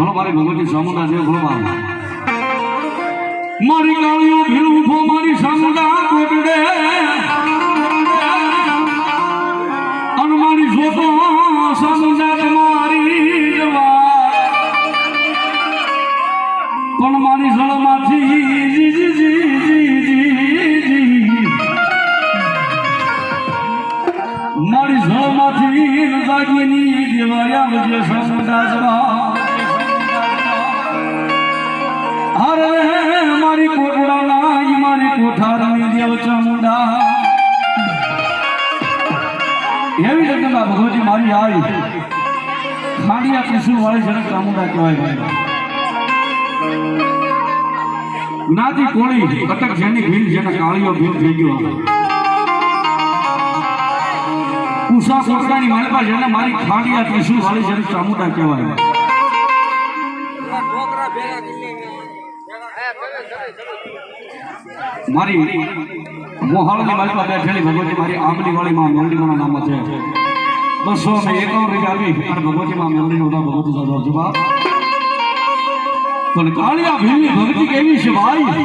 બોલો મારી ભગવતી સામુંડા દેવ બોલો માં મારી કાળીઓ ભીલ ઊભો મારી સામુંડા કોટડે એવી જગદંબા ભગવતી મારી આવી. ખાંડિયા ત્રિશુલ વાળી જનક ચામુંડા કહેવાય ભાઈ. જ્ઞાતિ કોળી, કટક જેની ભીલ, જેને કાળીઓ ભીલ થઈ ગયો ઉષા કોટકાની માલપા જેને મારી ખાંડિયા ત્રિશુલ વાળી જેને ચામુંડા કહેવાય. મારી મોહાળની માલપા બેઠેલી ભગવતી મારી આંબલી વાળી માં મેલડીમાં નામ છે. બસો ને એકાવન રૂપિયા આવી અને ભગવતી માં મેલડી નો ભગવતી દાદા જવાબ પણ કાળિયા ભીલની ભક્તિ કેવી છે, ભાઈ?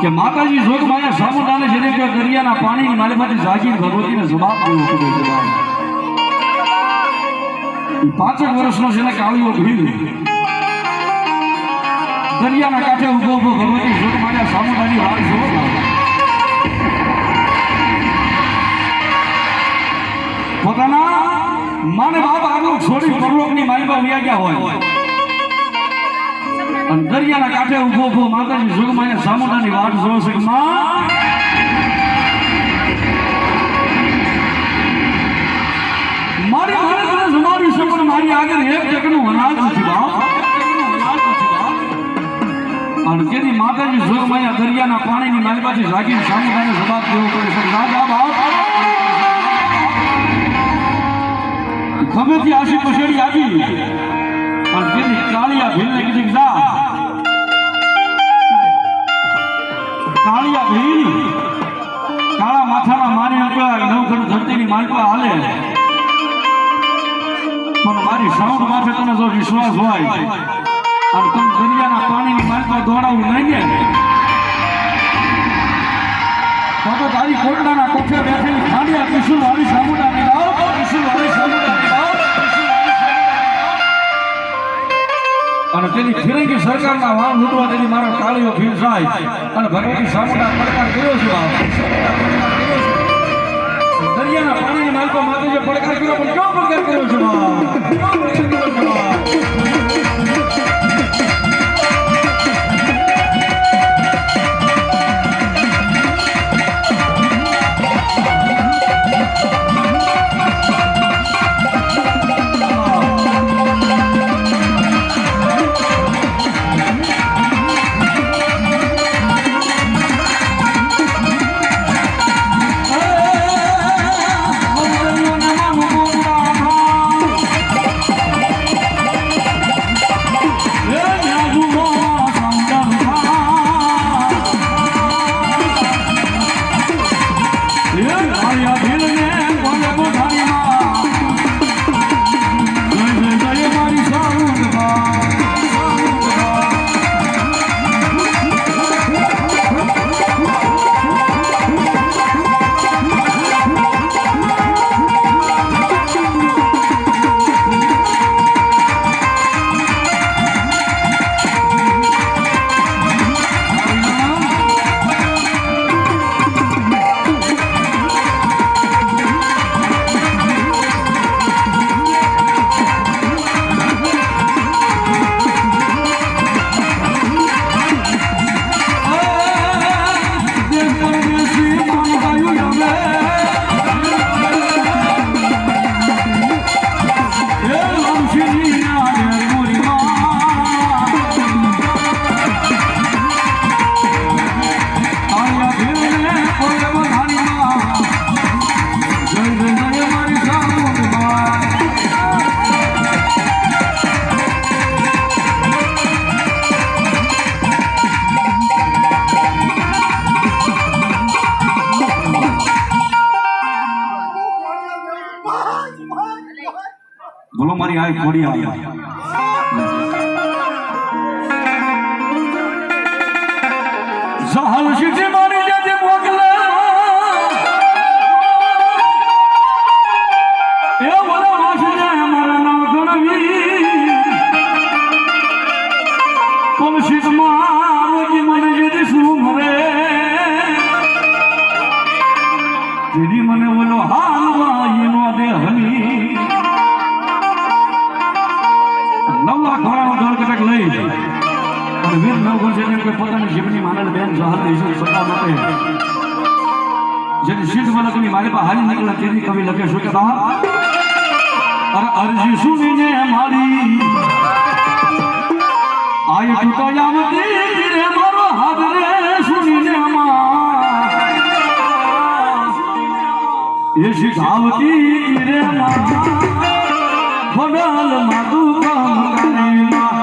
કે માતાજી જોગ માયા સામુદાને જેને કે દરિયાના પાણીની માલિકમાંથી જાગીર ભગવતીને જવાબ દેવો પડે છે ભાઈ. ઈ પાંચેક વર્ષનો છે ને કાળિયો ભીલ. દરિયાના કાંઠે ઊભો ઊભો ભગવતી જોગ માર્યા સામુદાની વાત જો પોતાના માને બાપ આગળ છોડી પરલોકની માલિકા વ્યા ગયા હોય. અને દરિયાના કાંઠે ઊભો ઊભો માતાજી જોગમાયા સામુદાની વાત જોવો છે માં. મારી મારે તને જમાડી છે મારી આગળ એક ટકનું અનાજ નથી અને તેની માતાજી જોગમાયા દરિયાના પાણીની માલિકાથી જાગીને સામુદાયને જવાબ દેવો પડે છે. રાજા બાપ! ગમેથી આશી પછેડી આવી. પણ તેની કાળિયા ભીલને કીધી, જા. કાળિયા ભીલ કાળા માથાના મારી આપેલા નવખંડ ધરતીની માલપા હાલે. પણ મારી સાઉન્ડ માથે તને જો વિશ્વાસ હોય અને તમે દરિયાના પાણીની માલપા દોડાવું નહીં તો તારી કોટડાના કોઠે બેઠેલી ખાડિયા ત્રિશુલ વાળી સામુદાને અને તેની ફિરંગી સરકારના વાળ લૂંટવા તેની મારો તાળીઓ ભીમ થાય. અને ભગવતી સામુદાય પડકાર કર્યો છે આ. દરિયાના પાણીની માલકો માથે જે પડકાર કર્યો, પણ કેવો પડકાર કર્યો છે સહલ શીખી મારી જતી મોકલે કે પોતાની જીવની માનલ બેન જહાલ ઈશ્વર સત્તા માટે. જેની સીટ મલકની મારી પાસે હારી નીકળે તેની કવિ લખે શું કે બા અરે અરજી સુનીને મારી. આય જાવતી રે મારો હાથ સુનીને માં એ શીખાવતી રે માં ખોડલ માતું કામ કરે માં